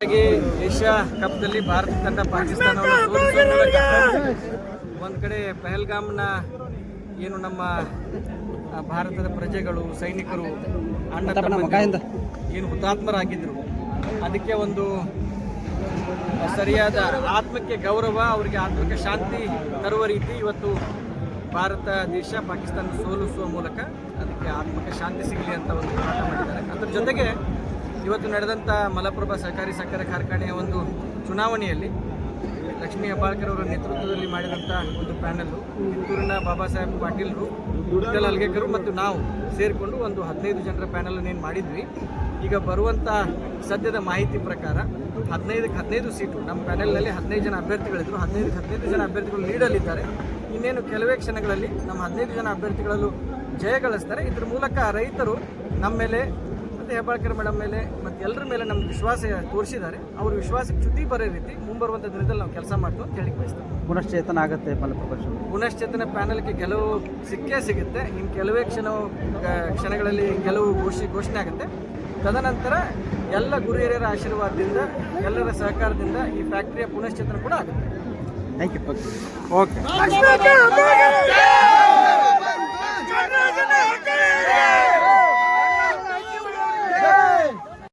ಹಾಗಾಗಿ ಏಷ್ಯಾ ಕಪ್ನಲ್ಲಿ ಭಾರತ ತಂಡ ಪಾಕಿಸ್ತಾನ ಸೋಲಿಸುವ ಮೂಲಕ ಒಂದು ಕಡೆ ಪಹಲ್ಗಾಮ್ನ ಏನು ನಮ್ಮ ಭಾರತದ ಪ್ರಜೆಗಳು ಸೈನಿಕರು ಅಣ್ಣ ತಮ್ಮಂದಿರು ಏನು ಹುತಾತ್ಮರಾಗಿದ್ದರು ಅದಕ್ಕೆ ಒಂದು ಸರಿಯಾದ ಆತ್ಮಕ್ಕೆ ಗೌರವ ಅವರಿಗೆ ಆತ್ಮಕ್ಕೆ ಶಾಂತಿ ತರುವ ರೀತಿ ಇವತ್ತು ಭಾರತ ದೇಶ ಪಾಕಿಸ್ತಾನ ಸೋಲಿಸುವ ಮೂಲಕ ಅದಕ್ಕೆ ಆತ್ಮಕ್ಕೆ ಶಾಂತಿ ಸಿಗಲಿ ಅಂತ ಒಂದು ಹೋರಾಟ ಮಾಡಿದ್ದಾರೆ. ಅದರ ಜೊತೆಗೆ ಇವತ್ತು ನಡೆದಂಥ ಮಲಪ್ರಭಾ ಸಹಕಾರಿ ಸಕ್ಕರೆ ಕಾರ್ಖಾನೆಯ ಒಂದು ಚುನಾವಣೆಯಲ್ಲಿ ಲಕ್ಷ್ಮೀ ಹೆಬ್ಬಾಳ್ಕರ್ ಅವರ ನೇತೃತ್ವದಲ್ಲಿ ಮಾಡಿದಂಥ ಒಂದು ಪ್ಯಾನಲ್ಲು ಕಿತ್ತೂರಿನ ಬಾಬಾ ಸಾಹೇಬ್ ಪಾಟೀಲ್ರು ವಿಠಲ್ ಅಲ್ಗೇಕರು ಮತ್ತು ನಾವು ಸೇರಿಕೊಂಡು ಒಂದು ಹದಿನೈದು ಜನರ ಪ್ಯಾನಲನ್ನು ಏನು ಮಾಡಿದ್ವಿ. ಈಗ ಬರುವಂಥ ಸದ್ಯದ ಮಾಹಿತಿ ಪ್ರಕಾರ ಹದಿನೈದಕ್ಕೆ ಹದಿನೈದು ಸೀಟು, ನಮ್ಮ ಪ್ಯಾನೆಲ್ನಲ್ಲಿ ಹದಿನೈದು ಜನ ಅಭ್ಯರ್ಥಿಗಳಿದ್ರು. ಹದಿನೈದಕ್ಕೆ ಹದಿನೈದು ಜನ ಅಭ್ಯರ್ಥಿಗಳು ನೀಡಲಿದ್ದಾರೆ. ಇನ್ನೇನು ಕೆಲವೇ ಕ್ಷಣಗಳಲ್ಲಿ ನಮ್ಮ ಹದಿನೈದು ಜನ ಅಭ್ಯರ್ಥಿಗಳಲ್ಲೂ ಜಯ ಗಳಿಸ್ತಾರೆ. ಇದ್ರ ಮೂಲಕ ರೈತರು ನಮ್ಮ ಮೇಲೆ ಮತ್ತು ಹೆಬ್ಬಾಳ್ಕರ್ ಮೇಡಮ್ ಮೇಲೆ ಮತ್ತು ಎಲ್ಲರ ಮೇಲೆ ನಮ್ಗೆ ವಿಶ್ವಾಸ ತೋರಿಸಿದ್ದಾರೆ. ಅವ್ರ ವಿಶ್ವಾಸಕ್ಕೆ ಚ್ಯುತಿ ಬರೋ ರೀತಿ ಮುಂಬರುವಂಥ ದಿನದಲ್ಲಿ ನಾವು ಕೆಲಸ ಮಾಡ್ತೀವಿ ಅಂತ ಹೇಳಿ ಬಯಸ್ತೀವಿ ಪುನಶ್ಚೇತನ ಆಗುತ್ತೆ ಮಲಪ್ರಭಾ ಪುನಶ್ಚೇತನ ಪ್ಯಾನಲ್ಗೆ ಕೆಲವು ಸಿಕ್ಕೇ ಸಿಗುತ್ತೆ. ಇನ್ನು ಕೆಲವೇ ಕ್ಷಣ ಕ್ಷಣಗಳಲ್ಲಿ ಕೆಲವು ಘೋಷಿ ಘೋಷಣೆ ಆಗುತ್ತೆ. ತದನಂತರ ಎಲ್ಲ ಗುರು ಹಿರಿಯರ ಆಶೀರ್ವಾದದಿಂದ ಎಲ್ಲರ ಸಹಕಾರದಿಂದ ಈ ಫ್ಯಾಕ್ಟರಿಯ ಪುನಶ್ಚೇತನ ಕೂಡ ಆಗುತ್ತೆ. Thank you okay